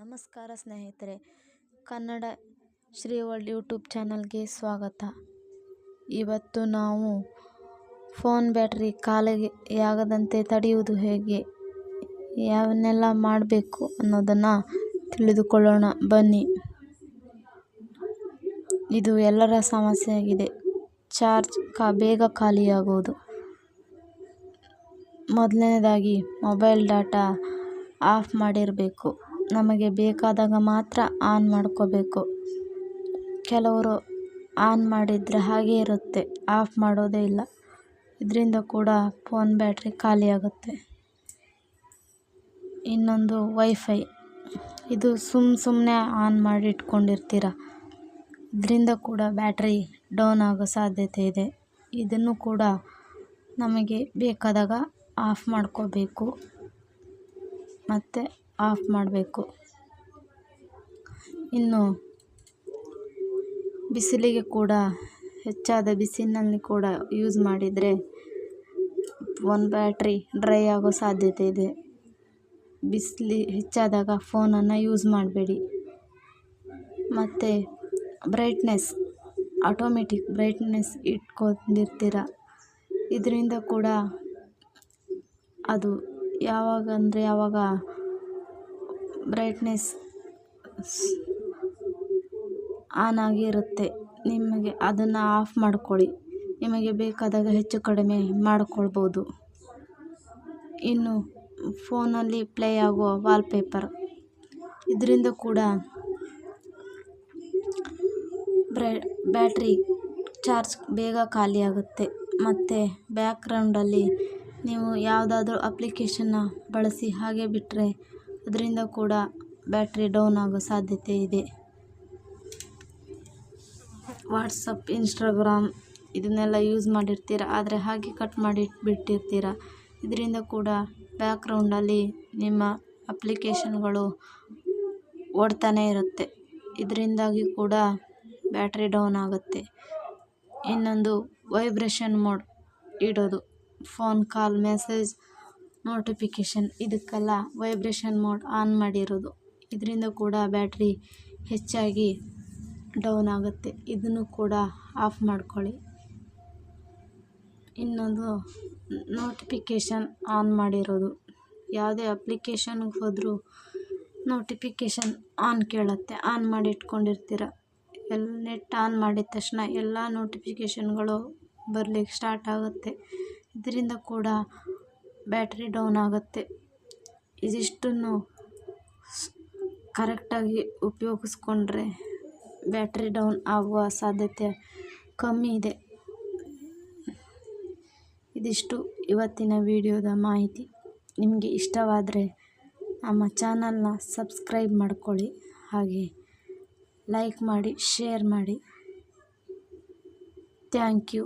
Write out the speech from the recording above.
ನಮಸ್ಕಾರ ಸ್ನೇಹಿತರೆ, Kannada Shri world YouTube ಚಾನಲ್ಗೆ ಸ್ವಾಗತ. ಇವತ್ತು ನಾವು ಫೋನ್ ಬ್ಯಾಟ್ರಿ ಖಾಲಿಯಾಗದಂತೆ ತಡೆಯುವುದು ಹೇಗೆ, ಯಾವನ್ನೆಲ್ಲ ಮಾಡಬೇಕು ಅನ್ನೋದನ್ನು ತಿಳಿದುಕೊಳ್ಳೋಣ. ಬನ್ನಿ. ಇದು ಎಲ್ಲರ ಸಮಸ್ಯೆಯಾಗಿದೆ. ಚಾರ್ಜ್ ಕಾ, ಬೇಗ ಖಾಲಿಯಾಗುವುದು ಮೊದಲನೇದಾಗಿ ಮೊಬೈಲ್ ಡಾಟಾ ಆಫ್ ಮಾಡಿರಬೇಕು. ನಮಗೆ ಬೇಕಾದಾಗ ಮಾತ್ರ ಆನ್ ಮಾಡ್ಕೋಬೇಕು. ಕೆಲವರು ಆನ್ ಮಾಡಿದರೆ ಹಾಗೇ ಇರುತ್ತೆ, ಆಫ್ ಮಾಡೋದೇ ಇಲ್ಲ. ಇದರಿಂದ ಕೂಡ ಫೋನ್ ಬ್ಯಾಟ್ರಿ ಖಾಲಿಯಾಗುತ್ತೆ ಇನ್ನೊಂದು ವೈಫೈ. ಇದು ಸುಮ್ಮ ಸುಮ್ಮನೆ ಆನ್ ಮಾಡಿ ಇಟ್ಕೊಂಡಿರ್ತೀರ? ಇದರಿಂದ ಕೂಡ ಬ್ಯಾಟ್ರಿ ಡೌನ್ ಆಗೋ ಸಾಧ್ಯತೆ ಇದೆ. ಇದನ್ನು ಕೂಡ ನಮಗೆ ಬೇಕಾದಾಗ ಆಫ್ ಮಾಡ್ಕೋಬೇಕು. ಮತ್ತು ಆಫ್ ಮಾಡಬೇಕು. ಇನ್ನು ಬಿಸಿಲಿಗೆ ಕೂಡ, ಹೆಚ್ಚಾದ ಬಿಸಿಲಿನಲ್ಲಿ ಕೂಡ ಯೂಸ್ ಮಾಡಿದರೆ ಫೋನ್ ಬ್ಯಾಟ್ರಿ ಡ್ರೈ ಆಗೋ ಸಾಧ್ಯತೆ ಇದೆ. ಬಿಸಿಲು ಹೆಚ್ಚಾದಾಗ ಫೋನನ್ನು ಯೂಸ್ ಮಾಡಬೇಡಿ. ಮತ್ತು ಬ್ರೈಟ್ನೆಸ್ ಆಟೋಮೆಟಿಕ್ ಬ್ರೈಟ್ನೆಸ್ ಇಟ್ಕೊಂಡಿರ್ತೀರ. ಇದರಿಂದ ಕೂಡ ಅದು ಯಾವಾಗ ಅಂದರೆ ಯಾವಾಗ ಬ್ರೈಟ್ನೆಸ್ ಆನ್ ಆಗಿರುತ್ತೆ. ನಿಮಗೆ ಅದನ್ನು ಆಫ್ ಮಾಡ್ಕೊಳ್ಳಿ. ನಿಮಗೆ ಬೇಕಾದಾಗ ಹೆಚ್ಚು ಕಡಿಮೆ ಮಾಡಿಕೊಳ್ಬೋದು. ಇನ್ನು ಫೋನಲ್ಲಿ ಪ್ಲೇ ಆಗುವ ವಾಲ್ಪೇಪರ್. ಇದರಿಂದ ಕೂಡ ಬ್ರೈ, ಬ್ಯಾಟ್ರಿ ಚಾರ್ಜ್ ಬೇಗ ಖಾಲಿಯಾಗುತ್ತೆ ಮತ್ತು ಬ್ಯಾಕ್ಗ್ರೌಂಡಲ್ಲಿ ನೀವು ಯಾವುದಾದ್ರೂ ಅಪ್ಲಿಕೇಶನ್ನ ಬಳಸಿ ಹಾಗೆ ಬಿಟ್ಟರೆ ಅದರಿಂದ ಕೂಡ ಬ್ಯಾಟ್ರಿ ಡೌನ್ ಆಗೋ ಸಾಧ್ಯತೆ ಇದೆ. ವಾಟ್ಸಪ್, ಇನ್ಸ್ಟಾಗ್ರಾಮ್ ಇದನ್ನೆಲ್ಲ ಯೂಸ್ ಮಾಡಿರ್ತೀರ? ಆದರೆ ಹಾಗೆ ಕಟ್ ಮಾಡಿ ಬಿಟ್ಟಿರ್ತೀರ? ಇದರಿಂದ ಕೂಡ ಬ್ಯಾಕ್ಗ್ರೌಂಡಲ್ಲಿ ನಿಮ್ಮ ಅಪ್ಲಿಕೇಶನ್ಗಳು ಓಡ್ತಾನೇ ಇರುತ್ತೆ. ಇದರಿಂದಾಗಿ ಕೂಡ ಬ್ಯಾಟ್ರಿ ಡೌನ್ ಆಗುತ್ತೆ. ಇನ್ನೊಂದು ವೈಬ್ರೇಷನ್ ಮೋಡ್ ಇಡೋದು. ಫೋನ್ ಕಾಲ್, ಮೆಸೇಜ್ ನೋಟಿಫಿಕೇಷನ್, ಇದಕ್ಕೆಲ್ಲ ವೈಬ್ರೇಷನ್ ಮೋಡ್ ಆನ್ ಮಾಡಿರೋದು. ಇದರಿಂದ ಕೂಡ ಬ್ಯಾಟ್ರಿ ಹೆಚ್ಚಾಗಿ ಡೌನ್ ಆಗುತ್ತೆ. ಇದನ್ನು ಕೂಡ ಆಫ್ ಮಾಡ್ಕೊಳ್ಳಿ. ಇನ್ನೊಂದು ನೋಟಿಫಿಕೇಷನ್ ಆನ್ ಮಾಡಿರೋದು. ಯಾವುದೇ ಅಪ್ಲಿಕೇಶನ್ಗೆ ಹೋದರೂ ನೋಟಿಫಿಕೇಷನ್ ಆನ್ ಕೇಳುತ್ತೆ. ಆನ್ ಮಾಡಿ ಇಟ್ಕೊಂಡಿರ್ತೀರ. ಎಲ್ಲ ನೆಟ್ ಆನ್ ಮಾಡಿದ ತಕ್ಷಣ ಎಲ್ಲ ನೋಟಿಫಿಕೇಷನ್ಗಳು ಬರಲಿಕ್ಕೆ ಸ್ಟಾರ್ಟ್ ಆಗುತ್ತೆ. ಇದರಿಂದ ಕೂಡ ಬ್ಯಾಟ್ರಿ ಡೌನ್ ಆಗುತ್ತೆ. ಇದಿಷ್ಟನ್ನು ಕರೆಕ್ಟಾಗಿ ಉಪಯೋಗಿಸ್ಕೊಂಡ್ರೆ ಬ್ಯಾಟ್ರಿ ಡೌನ್ ಆಗುವ ಸಾಧ್ಯತೆ ಕಮ್ಮಿ ಇದೆ. ಇದಿಷ್ಟು ಇವತ್ತಿನ ವಿಡಿಯೋದ ಮಾಹಿತಿ. ನಿಮಗೆ ಇಷ್ಟವಾದರೆ ನಮ್ಮ ಚಾನಲ್ನ ಸಬ್ಸ್ಕ್ರೈಬ್ ಮಾಡ್ಕೊಳ್ಳಿ. ಹಾಗೆ ಲೈಕ್ ಮಾಡಿ, ಶೇರ್ ಮಾಡಿ. Thank you.